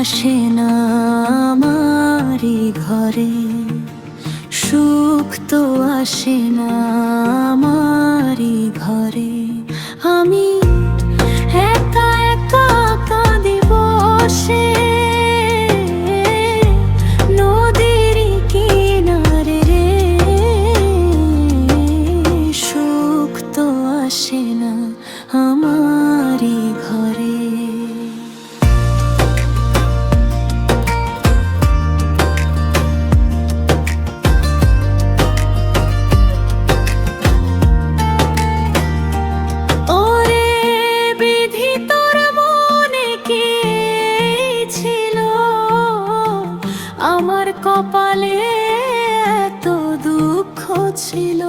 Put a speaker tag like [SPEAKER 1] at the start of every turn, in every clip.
[SPEAKER 1] আসে না আমারি ঘরে। সুখ তো আসে না আমারি ঘরে। আমি একা একা কাঁদি বসে। সুখ তো না আমারি ঘর। ছিল।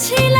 [SPEAKER 1] ছিল